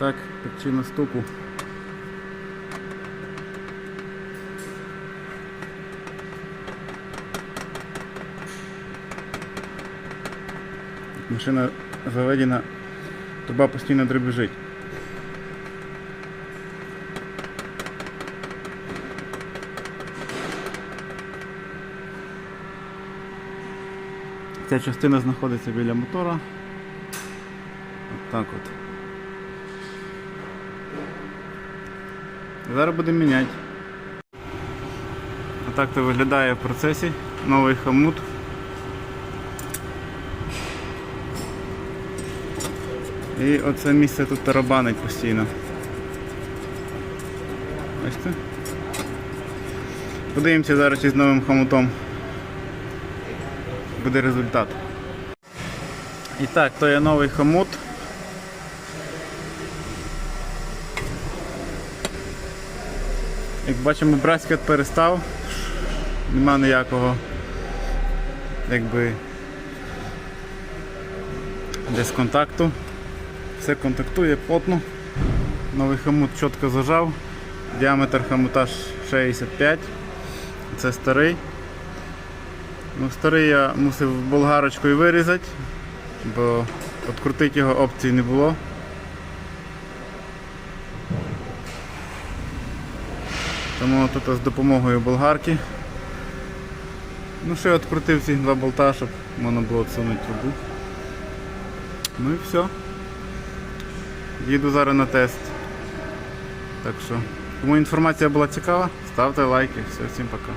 так, причина стуку. Машина заведена, труба постійно дребежить. Ця частина знаходиться біля мотора. От так от. Зараз будемо міняти. Отак то виглядає в процесі. Новий хомут. І оце місце тут тарабанить постійно. Бачите? Подивимося зараз чи з новим хомутом буде результат. І так, то є новий хомут. Як бачимо, брескет перестав, нема ніякого якби дисконтакту. Все контактує плотно. Новий хомут чітко зажав. Діаметр хомута 65. Це старий. Ну, старий я мусив болгарочкою вирізати, бо відкрутити його опції не було. Тому тут з допомогою болгарки. Ну ще відкрутив ці два болта, щоб можна було відсунути трубу. Ну і все. Їду зараз на тест. Так що, кому інформація була цікава, ставте лайки. Все, всім пока.